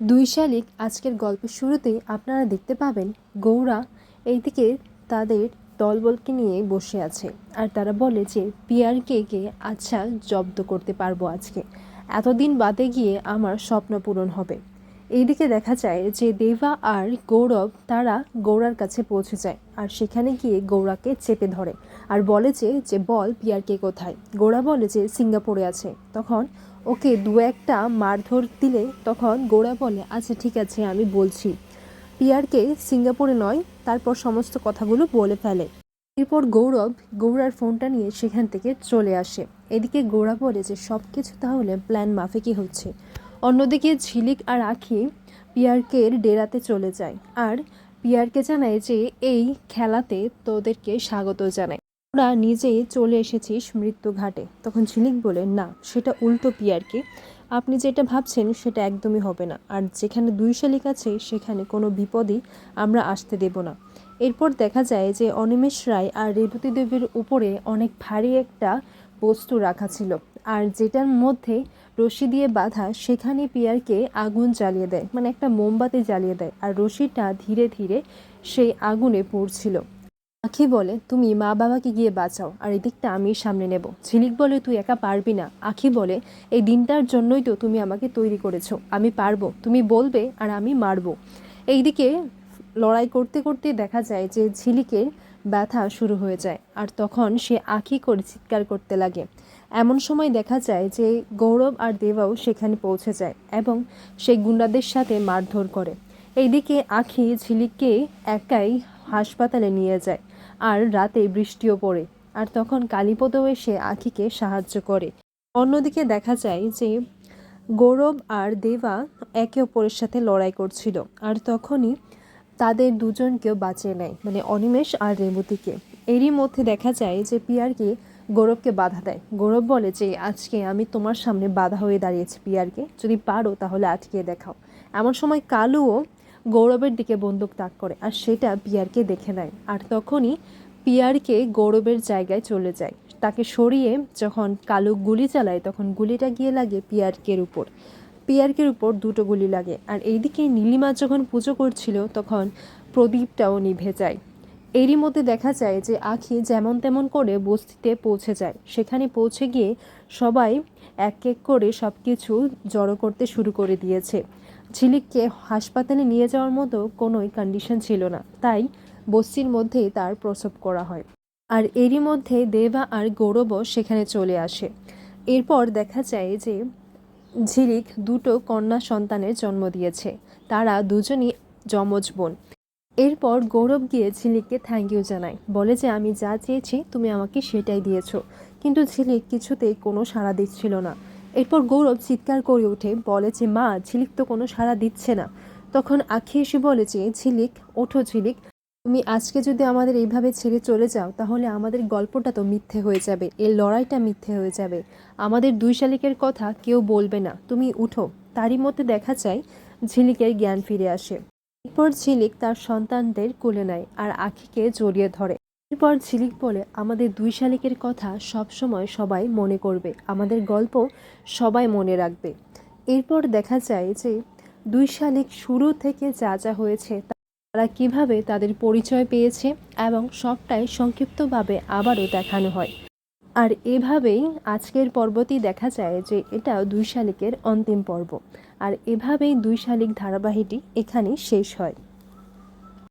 দুই শালিক আজকের গল্পের শুরুতেই আপনারা দেখতে পাবেন গৌরা এইদিকে তাদের দলবলকে নিয়ে বসে আছে। আর তারা বলে যে, পিয়ারকে কে আচ্ছা জব্দ করতে পারব আজকে। এতদিন বাদে গিয়ে আমার স্বপ্ন পূরণ হবে। এইদিকে দেখা যায় যে দেবা আর গৌরব তারা গৌরার কাছে পৌঁছে যায় আর সেখানে গিয়ে গৌরাকে চেপে ধরে আর বলে যে যে বল পিয়ারকে কোথায়? গৌরা বলে যে, সিঙ্গাপুরে আছে। তখন ওকে দু একটা মারধর দিলে তখন গৌরা বলে আচ্ছা ঠিক আছে, আমি বলছি। পিয়ারকে সিঙ্গাপুরে নয়, তারপর সমস্ত কথাগুলো বলে ফেলে। এরপর গৌরব গৌরার ফোনটা নিয়ে সেখান থেকে চলে আসে। এদিকে গৌরা বলে যে সব কিছু তাহলে প্ল্যান মাফিকই হচ্ছে। অন্যদিকে ঝিলিক আর আখি পিয়ারকের ডেরাতে চলে যায় আর পিয়ারকে জানায় যে এই খেলাতে তোদেরকে স্বাগত জানায় ওরা নিজেই চলে এসেছিস মৃত্যু ঘাটে। তখন ঝিলিক বলে, না, সেটা উল্টো পিয়ারকে। আপনি যেটা ভাবছেন সেটা একদমই হবে না। আর যেখানে দুই শালিক আছে, সেখানে কোনো বিপদই আমরা আসতে দেব না। এরপর দেখা যায় যে অনিমেষ রায় আর রেবতী দেবীর উপরে অনেক ভারী একটা বস্তু রাখা ছিল। আর যেটার মধ্যে রশি দিয়ে বাঁধা, সেখানে পিয়ারকে আগুন জ্বালিয়ে দেয় মানে একটা মোমবাতি জ্বালিয়ে দেয়। আর রশিটা ধীরে ধীরে সেই আগুনে পড়ছিল। আখি বলে, তুমি মা বাবাকে গিয়ে বাঁচাও, আর এদিকটা আমি সামনে নেব। ঝিলিক বলে, তুই একা পারবি না। আখি বলে, এই দিনটার জন্যই তো তুমি আমাকে তৈরি করেছ। আমি পারব, তুমি বলবে আর আমি মারবো। এইদিকে লড়াই করতে করতে দেখা যায় যে ঝিলিকের ব্যথা শুরু হয়ে যায় আর তখন সে আখি করে চিৎকার করতে লাগে। এমন সময় দেখা যায় যে গৌরব আর দেবাও সেখানে পৌঁছে যায় এবং সে গুন্ডাদের সাথে মারধর করে। এইদিকে আখি ঝিলিককে একাই হাসপাতালে নিয়ে যায় আর রাতে বৃষ্টিও পড়ে আর তখন কালীপদও এসে আখিকে সাহায্য করে। অন্যদিকে দেখা যায় যে গৌরব আর দেবা একে অপরের সাথে লড়াই করছিল আর তখনই তাদের দুজনকেও বাঁচিয়ে নেয় মানে অনিমেষ আর রেবতীকে। এরই মধ্যে দেখা যায় যে পিয়ারকে গৌরবকে বাধা দেয়। গৌরব বলে যে, আজকে আমি তোমার সামনে বাধা হয়ে দাঁড়িয়েছি পিয়ারকে। যদি পারো তাহলে আটকিয়ে দেখাও। এমন সময় কালুও গৌরবের দিকে বন্দুক তাক করে আর সেটা পিয়ারকে দেখে নেয়। আর তখনই পিয়ারকে গৌরবের জায়গায় চলে যায়। তাকে সরিয়ে যখন কালু গুলি চালায়, তখন গুলিটা গিয়ে লাগে পিয়ারকের উপর। পিয়ারকের উপর দুটো গুলি লাগে। আর এইদিকে নীলিমা যখন পুজো করছিল, তখন প্রদীপটাও নিভে যায়। এরই মধ্যে দেখা যায় যে আখি যেমন তেমন করে বস্তিতে পৌঁছে যায়। সেখানে পৌঁছে গিয়ে সবাই এক এক করে সব কিছু জড়ো করতে শুরু করে দিয়েছে। ঝিলিককে হাসপাতালে নিয়ে যাওয়ার মতো কোনোই কন্ডিশন ছিল না। তাই বস্তির মধ্যেই তার প্রসব করা হয়। আর এরই মধ্যে দেবা আর গৌরবও সেখানে চলে আসে। এরপর দেখা যায় যে ঝিলিক দুটো কন্যা সন্তানের জন্ম দিয়েছে। তারা দুজনই যমজ বোন। এরপর গৌরব গিয়ে ঝিলিককে থ্যাংক ইউ জানায়। বলে যে, আমি যা চেয়েছি, তুমি আমাকে সেটাই দিয়েছ। কিন্তু ঝিলিক কিছুতেই কোনো সাড়া দিচ্ছিল না। এরপর গৌরব চিৎকার করে ওঠে, বলে যে, মা, ঝিলিক তো কোনো সাড়া দিচ্ছে না। তখন আখি এসে বলে যে, ঝিলিক, ওঠো ঝিলিক। তুমি আজকে যদি আমাদের এইভাবে ছেড়ে চলে যাও, তাহলে আমাদের গল্পটা তো মিথ্যে হয়ে যাবে এই লড়াইটা মিথ্যে হয়ে যাবে। আমাদের দুই শালিকের কথা কেউ বলবে না। তুমি উঠো। তারই মধ্যে দেখা যায়, ঝিলিকের জ্ঞান ফিরে আসে। এরপর ঝিলিক তার সন্তানদের কোলে নেয় আর আখিকে জড়িয়ে ধরে। এরপর ঝিলিক বলে, আমাদের দুই শালিকের কথা সব সময় সবাই মনে করবে। আমাদের গল্প সবাই মনে রাখবে। এরপর দেখা যায় যে, দুই শালিক শুরু থেকে যা যা হয়েছে তারা কীভাবে তাদের পরিচয় পেয়েছে এবং সবটাই সংক্ষিপ্তভাবে আবারও দেখানো হয়। আর এভাবেই আজকের পর্বতেই দেখা যায় যে এটা দুই শালিকের অন্তিম পর্ব। আর এভাবেই দুই শালিক ধারাবাহিকটি এখানেই শেষ হয়।